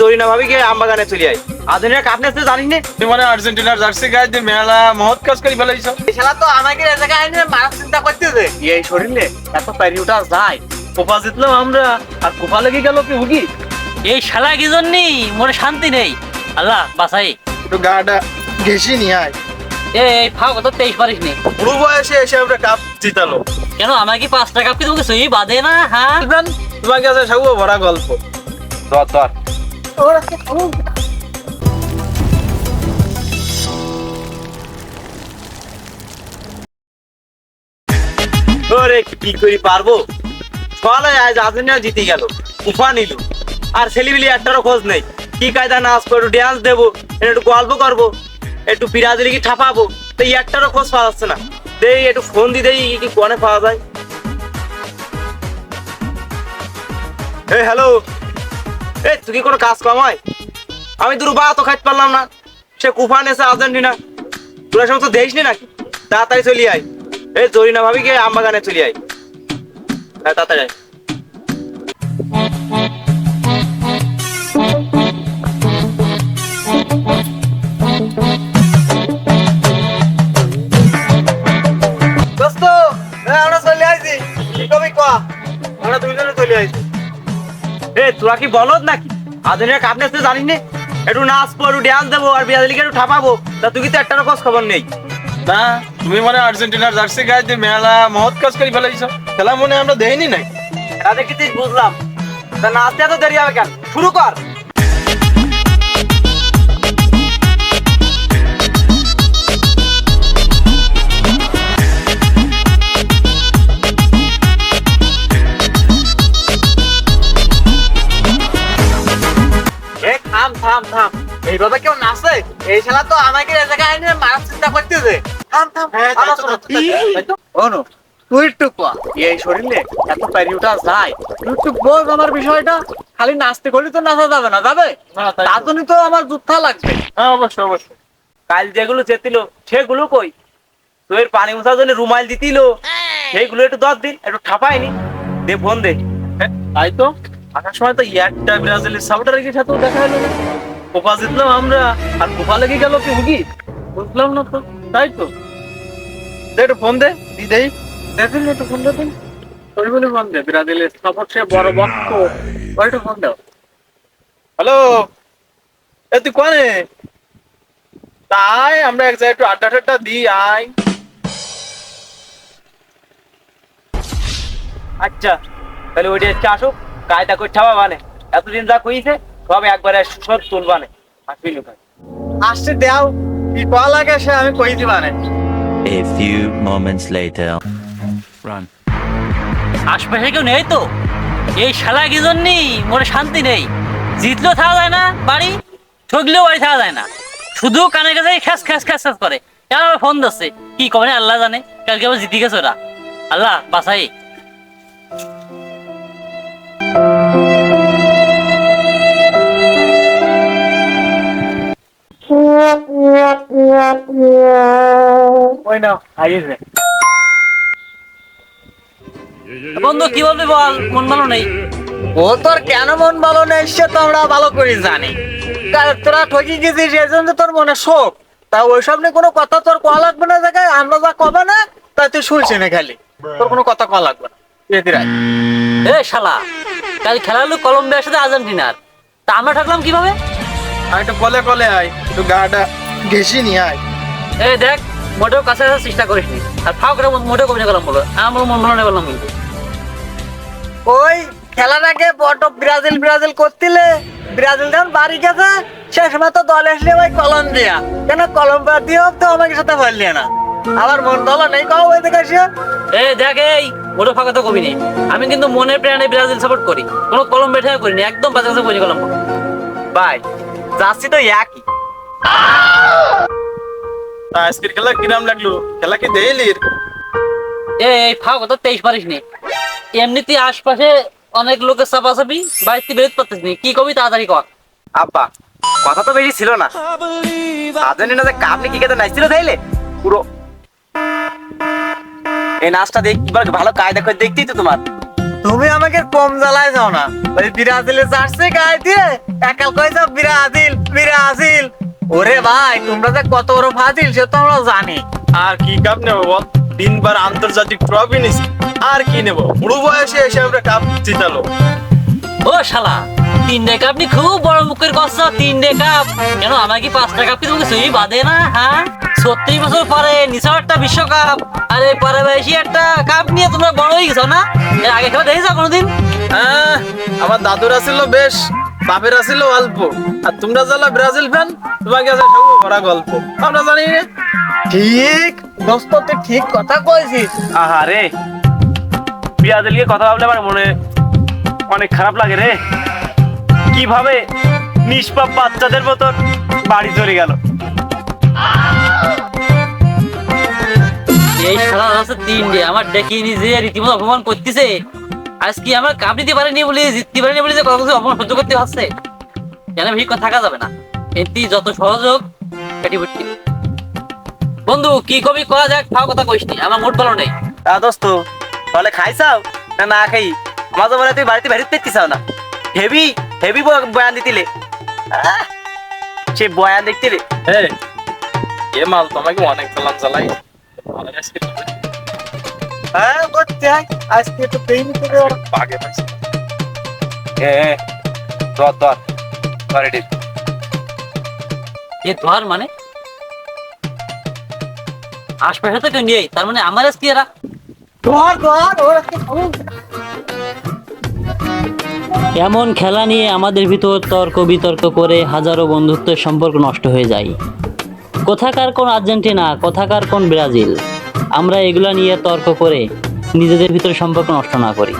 জরিনা ভাবি কে আম বাগানে চলে আয়। আধুনিক কাপ জানিস নে। মানে আর্জেন্টিনার জার্সি গায়ে দিয়ে মেলা মহৎ কাজ করে ফেলাইছ। এই শালা তো আমাকে জায়গায় চিন্তা করতেছে। এই শরীরে এত পারি উঠা যায়। কোপা জিতলাম আমরা আর কোপা লেগে গেল কি হুগি এই শালা কি জন্যি মোরে শান্তি নেই। আল্লাহ বাসাই একটু গাটা ঘেসি নি আয়। এই ফাও তেইশ পারিস নি। বুড়ো বয়সে এসে আমরা কাপ জিতালো। কেন আমার কি পাঁচ টাকা কি তোমাকে সই বাঁধে না হ্যাঁ? তোমার কাছে সব ভরা গল্প। ধর ধর। ওরে, কি করি পারব? সকালে আজ আর্জেন্টিনা জিতে গেল, উফা নিল। আর ছেলেবিলি একটারও খোঁজ নেই। কি কায়দা নাচবো একটু ড্যান্স দেবো একটু গল্প করব, একটু বিরাজের কি ঠাপাবো, তো একটারও খোঁজ পাওয়া যাচ্ছে না। দেই, একটু ফোন দি দেই, কি কোনে পাওয়া যায়। এই হ্যালো এই, তুই কি কোনো কাজ কামাই আমি দুটো বা তো খাইতে পারলাম না। সে কুফান এসে আর্জেন্টিনা। তোরা সমস্ত দেশ নি নাকি? তাড়াতাড়ি চলি আয়। এই জরিনা ভাবি গিয়ে আমবাগানে চলি আয়। হ্যাঁ তাড়াতাড়ি আয়। এ তোরা কি বলদ নাকি? আধুনিক কাপ নেছে জানি নে একটু নাচবো একটু ড্যান্স দেবো আর বিয়াদিলিকে একটু ঠাপাবো। তা তুই তো একটারও খোঁজ খবর নেই? না তুমি মানে আর্জেন্টিনার জার্সি গায়ে যে মেলা মহৎ কাজ করে ফেলাইছ খেলা মনে আমরা দেইনি নাই এটা দেখি বুঝলাম। তা নাচতে এত দেরি হবে কেন? শুরু কর। থাম থাম। এইভাবে কেউ নাচে এই শালা তো আমাকে এই জায়গায় মারার চিন্তা করতেছে। থাম থাম। হ্যাঁ। অনু তুই একটু এই শরীরে এত যায়। তুই একটু বোঝ আমার বিষয়টা। খালি নাচতে করলে তো নাচা যাবে না যাবে? তাই তো। আমার যুদ্ধা লাগবে। হ্যাঁ অবশ্যই অবশ্যই। কাল যেগুলো চেতিল সেগুলো কই? তোর পানি মুছার জন্য রুমাল দিতিল। সেইগুলো একটু দশ দিন একটু ঠাপায়নি দে ফোন দে। হ্যাঁ, তাই তো। আসার সময় তো ইয়ারটা ব্রাজিলের সাপোর্টারের সাথেও দেখা হলো না। কোপা জিতলাম আমরা, আর কোপা লেগে গেল কি হুগি বুঝলাম না তো, তাই তো। একটু ফোন দে, দি দেই। দেখেন একটু ফোন দে দিন। বলে ফোন দে ব্রাজিলের বড় ওই একটু ফোন দাও। হ্যালো এ, তুই কোনে? তাই, আমরা এক জায়গায় একটু আড্ডা টাড্ডা দিই, আয়। আচ্ছা তাহলে ওইটা আসুক কায়দা করে ঠাবা বানে এতদিন যা কইছে সব একবারে সুসদ তুলবানে আসবি লোকাল আসছে দেও কি কয়া লাগে সে আমি কই দিবানে A few moments later. Run. আশপাশে কেউ নেই তো? এই শালা কি জন্যি মোরে শান্তি নেই। জিতলেও থাকা যায় না বাড়ি ঠকলেও বাড়ি থাকা যায় না। শুধু কানে কাছে খ্যাস খ্যাস খ্যাস খ্যাস করে। কেন ফোন দিচ্ছে কি কবে আল্লাহ জানে। কালকে আবার জিতে গেছে ওরা। আল্লাহ বাসাই ওই নাও আইছে বন্ধু কি বলবি বল? মন ভালো নেই? ও তোর কেন মন ভালো নেই সে তো আমরা ভালো করে জানি। তোরা ঠকি গেছিস এই জন্য তোর মনে শোক। তা ওই সামনে কোনো কথা তোর কয়া লাগবে না জায়গায়? আমরা যা কবে না তাই তুই শুনছি না খালি। তোর কোনো কথা কয়া লাগবে না। এ শালা কাল খেলা হলো কলম্বিয়ার সাথে আর্জেন্টিনার। তা আমরা ঠকলাম কীভাবে? আর একটু কলে কলে আয় একটু গাটা ঘেসি নি আয়। এই দেখ মোটেও কাছে আসার চেষ্টা করিস নি আর ফাও করে মোটেও কমে গেলাম বলো। আমার মন নেই কিন্তু। ওই খেলার আগে বড় ব্রাজিল ব্রাজিল করছিলে ব্রাজিল যখন বাড়ি গেছে সে সময় তো দল আসলে ওই কলম্বিয়া। কেন কলম্বিয়া দিয়েও তো আমাকে সাথে পারলি না। আমার মন দল নেই কাও ওই দেখে আসিয়া এই দেখ এই মোটো ফাঁকা তো কবি নেই আমি কিন্তু মনে প্রাণে ব্রাজিল সাপোর্ট করি। কোনো কলম্বিয়া ঠেকা করিনি একদম বাজে কাছে বলি কলম্বো ভাই যাচ্ছি তো একই। তা আজকের খেলা কিরাম লাগল? খেলা কি দেইলির এই ফাও তো তেইশ পারিস নি। এমনিতে আশপাশে অনেক লোকের চাপাচাপি বাড়িতে বেরোতে পারতিস নি। কি কবি তাড়াতাড়ি কর। আব্বা কথা তো বেশি ছিল না আর্জেন্টিনা যে কাপ নিয়ে কি খেতে নাচছিল তাইলে পুরো। এই নাচটা দেখ এবার ভালো কায়দা করে দেখতেই তো তোমার। তুমি আমাকে কম জ্বালায় যাও না। ওই ব্রাজিলের জার্সি গায়ে দিয়ে একাল কয়ে যাও ব্রাজিল ব্রাজিল। ওরে ভাই তোমরা যে কত বড় ফাজিল সে তো আমরা জানি। আর কি কাপ নেব বল? তিনবার আন্তর্জাতিক ট্রফি নিছি। আর কি নেব? বুড়ো বয়সে এসে আমরা কাপ জিতালো। ও শালা তিনটে কাপ নি খুব বড় মুখের কথা তিনটে কাপ কেন আমার কি পাঁচটা কাপ কি তোমাকে সুই বাদে না হ্যাঁ? ছত্রিশ বছর পরে নিশাও একটা বিশ্বকাপ। আর এই পরে বেশি একটা কাপ নিয়ে তোমরা বড় হয়ে গেছো না? এর আগে খেলা দেখেছ কোনোদিন? হ্যাঁ আমার দাদুরা ছিল বেশ। বাপেরা ছিল অল্প। আর তোমরা যারা ব্রাজিল ফ্যান তোমার কাছে সব ভরা গল্প। আমরা জানি না ঠিক দোস্ত তুই ঠিক কথা কইছিস। আহারে ব্রাজিলকে কথা ভাবলে আমার মনে অনেক খারাপ লাগে রে। কীভাবে নিষ্পাপ বাচ্চাদের মতন বাড়ি চলে গেল। এই শালা আছে তিনটে। আমার ডেকে নিজে রীতিমতো অপমান করতেছে। আজকে আমার কাপ নিতে পারেনি বলে জিততে পারেনি বলে যে কত কিছু অপমান সহ্য করতে হচ্ছে? কেন বেশি থাকা যাবে না? এটি যত সহজ হোক পেটি বন্ধু কি কবি করা যাক খাওয়া কথা কইস নি, আমার মোট ভালো নেই। তা দোস্ত তাহলে খাইছাও না না খাই? মাঝে বলে তুই বাড়িতে বেরিয়ে পেতিছাও না। হেভি হেভি বয়ান দিতিলে। আহ, সে বয়ান দেখতিলে। হ্যাঁ এ মাল তোমাকে অনেক জ্বালান জ্বালাই। আমার আজকে হ্যাঁ করতে হয় আজকে একটু পেইন করে ওরা বাগে পাইছে এ ধর ধর ধর এটি এ ধর মানে? আশপাশে তো কেউ নেই তার মানে আমার আজকে এরা ধর ধর ওরা কি এমন খেলা নিয়ে আমাদের ভিতর তর্ক বিতর্ক করে হাজারো বন্ধুত্বের সম্পর্ক নষ্ট হয়ে যায়। কোথাকার কোন আর্জেন্টিনা কোথাকার কোন ব্রাজিল? আমরা এগুলো নিয়ে তর্ক করে নিজেদের ভিতরে সম্পর্ক নষ্ট না করি।